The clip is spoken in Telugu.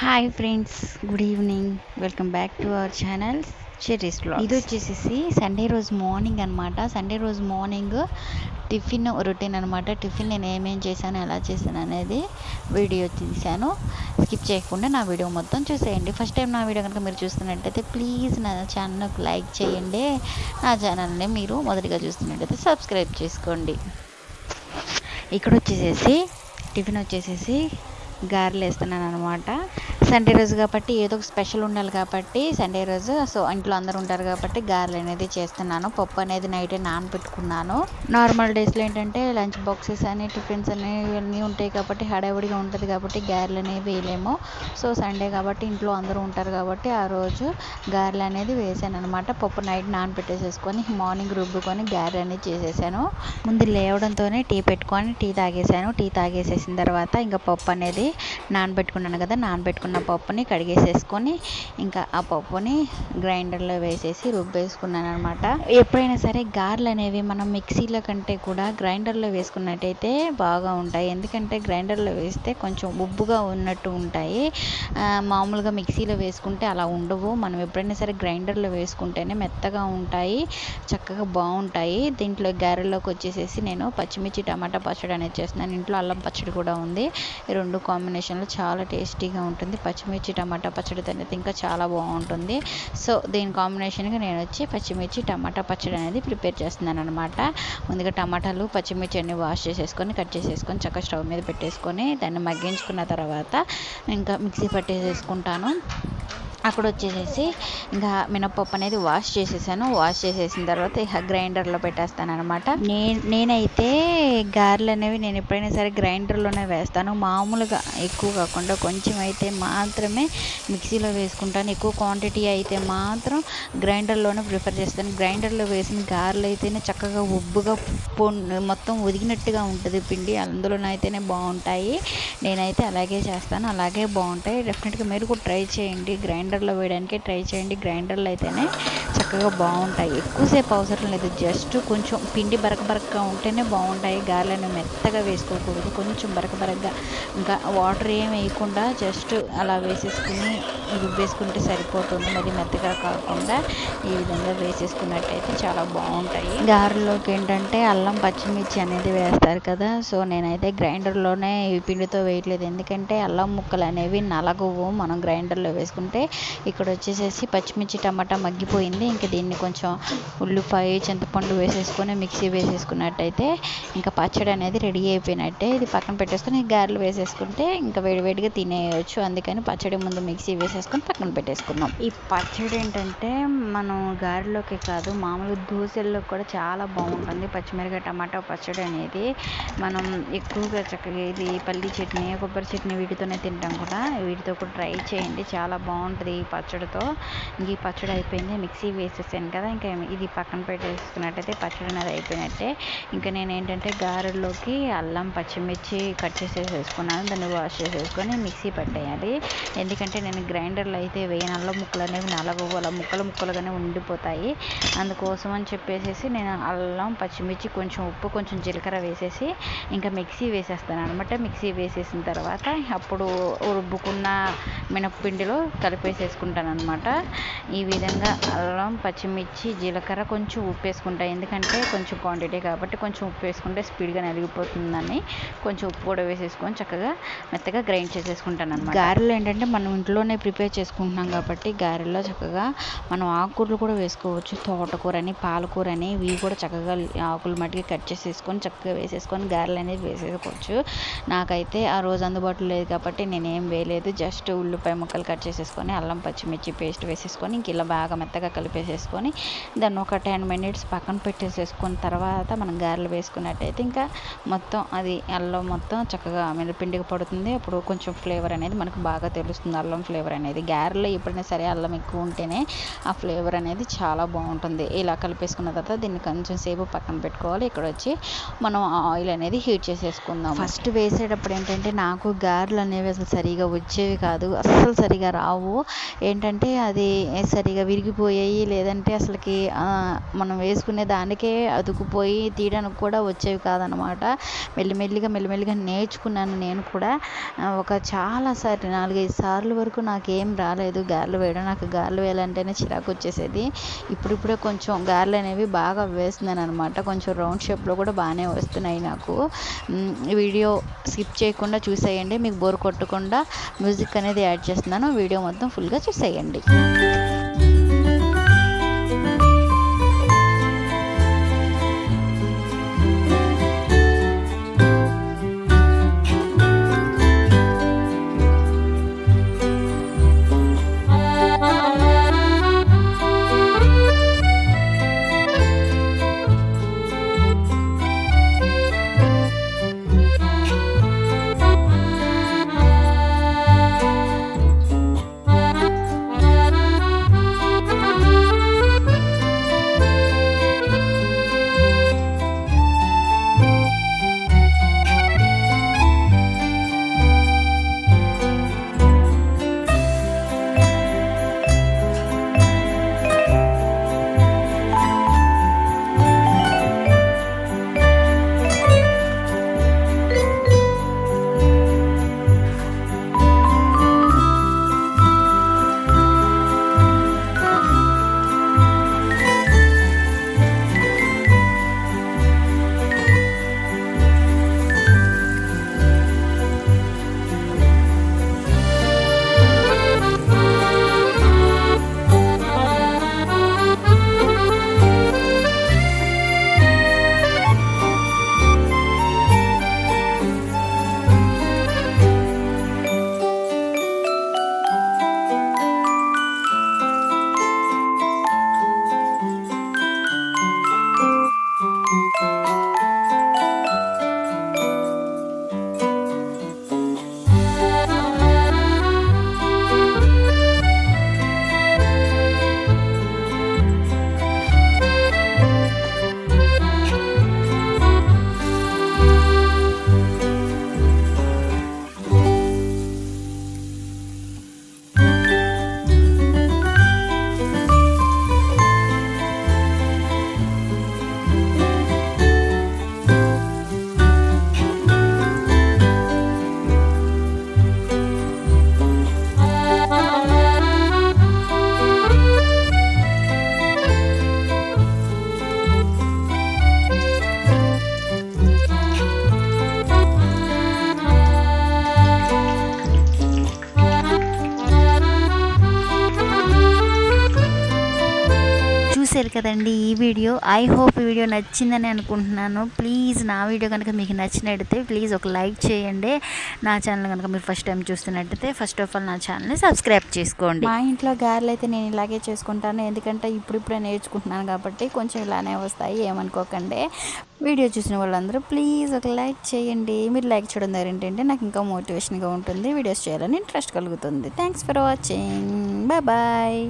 Hi friends good evening welcome back to our channel Cherry's ఇది వచ్చేసేసి సండే రోజు మార్నింగ్ అనమాట సండే రోజు మార్నింగ్ టిఫిన్ రొటీన్ అనమాట టిఫిన్ నేను ఏమేం చేశాను ఎలా చేశాను అనేది వీడియో తీశాను. స్కిప్ చేయకుండా నా వీడియో మొత్తం చూసేయండి. ఫస్ట్ టైం నా వీడియో కనుక మీరు చూస్తున్నట్టయితే ప్లీజ్ నా ఛానల్కి లైక్ చేయండి. నా ఛానల్ని మీరు మొదటిగా చూస్తున్నట్టయితే సబ్స్క్రైబ్ చేసుకోండి. ఇక్కడ వచ్చేసేసి టిఫిన్ వచ్చేసేసి గారెలు వేస్తున్నాను అనమాట సండే రోజు కాబట్టి ఏదో ఒక స్పెషల్ ఉండాలి కాబట్టి సండే రోజు. సో ఇంట్లో అందరూ ఉంటారు కాబట్టి గారెలు అనేది చేస్తున్నాను. పప్పు అనేది నైట్ నానబెట్టుకున్నాను. నార్మల్ డేస్లో ఏంటంటే లంచ్ బాక్సెస్ అని టిఫిన్స్ అని ఇవన్నీ ఉంటాయి కాబట్టి హడావిడిగా ఉంటుంది కాబట్టి గారెలు అనేవి వేయలేము. సో సండే కాబట్టి ఇంట్లో అందరూ ఉంటారు కాబట్టి ఆ రోజు గారెలు అనేది వేసాను అనమాట పప్పు నైట్ నానబెట్టేసేసుకొని మార్నింగ్ రుబ్బుకొని గారెలు అనేది చేసేసాను. ముందు లేవడంతోనే టీ పెట్టుకొని టీ తాగేసాను. టీ తాగేసేసిన తర్వాత ఇంకా పప్పు అనేది నానబెట్టుకున్నాను కదా నానబెట్టుకున్న పప్పుని కడిగేసేసుకొని ఇంకా ఆ పప్పుని గ్రైండర్లో వేసేసి రుబ్బేసుకున్నాను అనమాట ఎప్పుడైనా సరే గార్లు అనేవి మనం మిక్సీలో కంటే కూడా గ్రైండర్లో వేసుకున్నట్టయితే బాగా ఉంటాయి. ఎందుకంటే గ్రైండర్లో వేస్తే కొంచెం ఉబ్బుగా ఉన్నట్టు ఉంటాయి. మామూలుగా మిక్సీలో వేసుకుంటే అలా ఉండవు. మనం ఎప్పుడైనా సరే గ్రైండర్లో వేసుకుంటేనే మెత్తగా ఉంటాయి చక్కగా బాగుంటాయి. దీంట్లో గారెల్లోకి వచ్చేసేసి నేను పచ్చిమిర్చి టమాటా పచ్చడి అనేది చేస్తున్నాను. ఇంట్లో అల్లం పచ్చడి కూడా ఉంది. ఈ రెండు కాంబినేషన్లో చాలా టేస్టీగా ఉంటుంది. పచ్చిమిర్చి టమాటా పచ్చడి అనేది ఇంకా చాలా బాగుంటుంది. సో దీని కాంబినేషన్గా నేను వచ్చి పచ్చిమిర్చి టమాటా పచ్చడి అనేది ప్రిపేర్ చేస్తున్నాను అనమాట ముందుగా టమాటాలు పచ్చిమిర్చి అన్ని వాష్ చేసేసుకొని కట్ చేసేసుకొని చక్కగా స్టవ్ మీద పెట్టేసుకొని దాన్ని మగ్గించుకున్న తర్వాత ఇంకా మిక్సీ పట్టేసేసుకుంటాను. అక్కడ వచ్చేసేసి ఇంకా మినపప్పు అనేది వాష్ చేసేసాను. వాష్ చేసేసిన తర్వాత ఇక గ్రైండర్లో పెట్టేస్తాను అనమాట నేను నేనైతే గారెలు అనేవి నేను ఎప్పుడైనా సరే గ్రైండర్లోనే వేస్తాను. మామూలుగా ఎక్కువ కాకుండా కొంచెం అయితే మాత్రమే మిక్సీలో వేసుకుంటాను. ఎక్కువ క్వాంటిటీ అయితే మాత్రం గ్రైండర్లోనే ప్రిఫర్ చేస్తాను. గ్రైండర్లో వేసిన గారెలు అయితేనే చక్కగా ఉబ్బుగా మొత్తం ఒదిగినట్టుగా ఉంటుంది పిండి. అందులోనైతేనే బాగుంటాయి. నేనైతే అలాగే చేస్తాను. అలాగే బాగుంటాయి. డెఫినెట్గా మీరు కూడా ట్రై చేయండి. గ్రైండర్ గ్రైండర్లో వేయడానికి ట్రై చేయండి. గ్రైండర్లో అయితేనే చక్కగా బాగుంటాయి. ఎక్కువసేపు అవసరం లేదు. జస్ట్ కొంచెం పిండి బరక బరకగా ఉంటేనే బాగుంటాయి. గారెలను మెత్తగా వేసుకోకూడదు. కొంచెం బరక బరకగా ఇంకా వాటర్ ఏం వేయకుండా జస్ట్ అలా వేసేసుకుని రుబ్బేసుకుంటే సరిపోతుంది. మరి మెత్తగా కాకుండా ఈ విధంగా వేసేసుకున్నట్టయితే చాలా బాగుంటాయి. గారెలోకి ఏంటంటే అల్లం పచ్చిమిర్చి అనేది వేస్తారు కదా. సో నేనైతే గ్రైండర్లోనే ఈ పిండితో వేయట్లేదు. ఎందుకంటే అల్లం ముక్కలు అనేవి నలగవు. మనం గ్రైండర్లో వేసుకుంటే ఇక్కడ వచ్చేసేసి పచ్చిమిర్చి టమాటా మగ్గిపోయింది. ఇంకా దీన్ని కొంచెం ఉల్లిపాయ చింతపండు వేసేసుకొని మిక్సీ వేసేసుకున్నట్టయితే ఇంకా పచ్చడి అనేది రెడీ అయిపోయినట్టే. ఇది పక్కన పెట్టేసుకొని గారెలు వేసేసుకుంటే ఇంకా వేడివేడిగా తినేయచ్చు. అందుకని పచ్చడి ముందు మిక్సీ వేసేసుకొని పక్కన పెట్టేసుకున్నాం ఈ పచ్చడి ఏంటంటే మనం గారెలోకి కాదు మామూలు దోశల్లో కూడా చాలా బాగుంటుంది. పచ్చిమిరకాయ టమాటా పచ్చడి అనేది మనం ఎక్కువగా చక్కగా ఇది పల్లి చట్నీ కొబ్బరి చట్నీ వీటితోనే తింటాం కూడా. వీటితో కూడా ట్రై చేయండి. చాలా బాగుంటుంది ఈ పచ్చడితో. ఇంక ఈ పచ్చడి అయిపోయింది. మిక్సీ వేసేసాను కదా ఇంకా ఇది పక్కన పెట్టేసుకున్నట్టయితే పచ్చడి అనేది అయిపోయినట్టే. ఇంకా నేను ఏంటంటే గారెల్లోకి అల్లం పచ్చిమిర్చి కట్ చేసేసి వేసుకున్నాను దాన్ని వాష్ చేసేసుకొని మిక్సీ పట్టేయాలి. ఎందుకంటే నేను గ్రైండర్లో అయితే వేయని అల్లం ముక్కలు అనేవి నలగవు అలా ముక్కలు ముక్కలుగానే ఉండిపోతాయి. అందుకోసం అని చెప్పేసి నేను అల్లం పచ్చిమిర్చి కొంచెం ఉప్పు కొంచెం జీలకర్ర వేసేసి ఇంకా మిక్సీ వేసేస్తాను అనమాట. మిక్సీ వేసేసిన తర్వాత అప్పుడు రుబ్బుకున్న మినప్పిండిలో కలిపేసేసుకుంటాను అనమాట ఈ విధంగా అల్లం పచ్చిమిర్చి జీలకర్ర కొంచెం ఉప్పు వేసుకుంటా. ఎందుకంటే కొంచెం క్వాంటిటీ కాబట్టి కొంచెం ఉప్పు వేసుకుంటే స్పీడ్గా నలిగిపోతుందని కొంచెం ఉప్పు కూడా వేసేసుకొని చక్కగా మెత్తగా గ్రైండ్ చేసేసుకుంటాను అనమాట గారెలు ఏంటంటే మనం ఇంట్లోనే ప్రిపేర్ చేసుకుంటున్నాం కాబట్టి గారెల్లో చక్కగా మనం ఆకుకూరలు కూడా వేసుకోవచ్చు. తోటకూర అని పాలకూర అని ఇవి కూడా చక్కగా ఆకులు మట్టికి కట్ చేసేసుకొని చక్కగా వేసేసుకొని గారెలు అనేది వేసేసుకోవచ్చు. నాకైతే ఆ రోజు అందుబాటులో లేదు కాబట్టి నేనేం వేయలేదు. జస్ట్ ఉల్లిపాయ ముక్కలు కట్ చేసేసుకొని అల్లం పచ్చిమిర్చి పేస్ట్ వేసేసుకొని ఇంక ఇలా బాగా మెత్తగా కలిపేసి వేసేసుకొని దాన్ని ఒక టెన్ మినిట్స్ పక్కన పెట్టేసేసుకున్న తర్వాత మనం గారెలు వేసుకున్నట్టయితే ఇంకా మొత్తం అది అల్లం మొత్తం చక్కగా పిండికి పడుతుంది. అప్పుడు కొంచెం ఫ్లేవర్ అనేది మనకు బాగా తెలుస్తుంది. అల్లం ఫ్లేవర్ అనేది గారెలో ఎప్పుడైనా సరే అల్లం ఎక్కువ ఉంటేనే ఆ ఫ్లేవర్ అనేది చాలా బాగుంటుంది. ఇలా కలిపేసుకున్న తర్వాత దీన్ని కొంచెం సేపు పక్కన పెట్టుకోవాలి. ఇక్కడ వచ్చి మనం ఆయిల్ అనేది హీట్ చేసేసుకుందాం ఫస్ట్ వేసేటప్పుడు ఏంటంటే నాకు గారెలు అనేవి అసలు సరిగా వచ్చేవి కాదు. అస్సలు సరిగా రావు. ఏంటంటే అది సరిగా విరిగిపోయాయి లేదా లేదంటే అసలుకి మనం వేసుకునే దానికే అతుకుపోయి తీయడానికి కూడా వచ్చేవి కాదనమాట మెల్లిమెల్లిగా మెల్లిమెల్లిగా నేర్చుకున్నాను నేను కూడా. ఒక చాలా సార్లు నాలుగైదు సార్లు వరకు నాకేం రాలేదు. గారెలు వేయడం నాకు గారెలు వేయాలంటేనే చిరాకు వచ్చేసేది. ఇప్పుడిప్పుడే కొంచెం గారెలు అనేవి బాగా వేస్తున్నాను అనమాట కొంచెం రౌండ్ షేప్లో కూడా బాగానే వస్తున్నాయి నాకు. వీడియో స్కిప్ చేయకుండా చూసేయండి. మీకు బోర్ కొట్టకుండా మ్యూజిక్ అనేది యాడ్ చేస్తున్నాను. వీడియో మొత్తం ఫుల్గా చూసేయండి. చూసారు కదండి ఈ వీడియో. ఐ హోప్ ఈ వీడియో నచ్చిందని అనుకుంటున్నాను. ప్లీజ్ నా వీడియో కనుక మీకు నచ్చినట్టయితే ప్లీజ్ ఒక లైక్ చేయండి. నా ఛానల్ కనుక మీరు ఫస్ట్ టైం చూస్తున్నట్టయితే ఫస్ట్ ఆఫ్ ఆల్ నా ఛానల్ని సబ్స్క్రైబ్ చేసుకోండి. మా ఇంట్లో గారెలు అయితే నేను ఇలాగే చేసుకుంటాను. ఎందుకంటే ఇప్పుడిప్పుడే నేర్చుకుంటున్నాను కాబట్టి కొంచెం ఇలానే వస్తాయి ఏమనుకోకండి. వీడియో చూసిన వాళ్ళందరూ ప్లీజ్ ఒక లైక్ చేయండి. మీరు లైక్ చేయడం ద్వారా ఏంటంటే నాకు ఇంకా మోటివేషన్గా ఉంటుంది వీడియోస్ చేయాలని ఇంట్రెస్ట్ కలుగుతుంది. Thanks for watching bye bye